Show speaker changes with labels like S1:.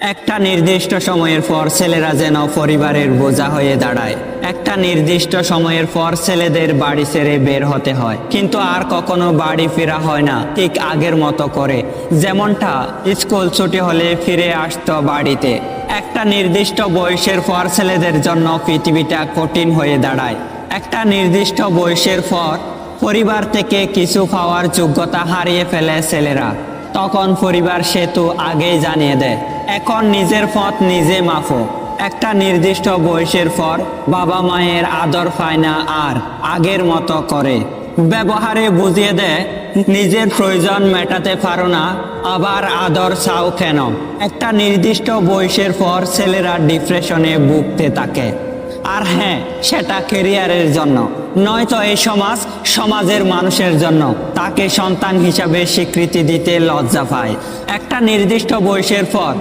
S1: একটা নির্দিষ্ট সময়ের পর ছেলেরা যেন পরিবারের বোঝা হয়ে দাঁড়ায়। একটা নির্দিষ্ট সময়ের পর ছেলেদের বাড়ি ছেড়ে বের হতে হয়। কিন্তু আর কখনো বাড়ি ফেরা হয় না, ঠিক আগের মতো করে। যেমনটা, স্কুল ছুটি হলে ফিরে আসতো বাড়িতে। একটা নির্দিষ্ট বয়সের পর ছেলেদের জন্য পৃথিবীটা কঠিন হয়ে দাঁড়ায়। একটা নির্দিষ্ট বয়সের পর পরিবার থেকে কিছু পাওয়ার যোগ্যতা হারিয়ে ফেলে ছেলেরা। তখন পরিবার সেতু আগেই জানিয়ে দেয়, এখন নিজের পথ নিজে মাফো একটা নির্দিষ্ট বয়সের পর বাবা মায়ের আদর পায় না আর আগের মতো করে। ব্যবহারে বুঝিয়ে দেয়, নিজের প্রয়োজন মেটাতে পারো না, আবার আদর চাও কেন? একটা নির্দিষ্ট বয়সের পর ছেলেরা ডিপ্রেশনে ভুগতে থাকে। আর হ্যাঁ সেটা কেরিয়ারের জন্য। নয়তো এই সমাজ সমাজের মানুষের জন্য। তাকে সন্তান হিসাবে স্বীকৃতি দিতে লজ্জা পায়। একটা নির্দিষ্ট বয়সের পর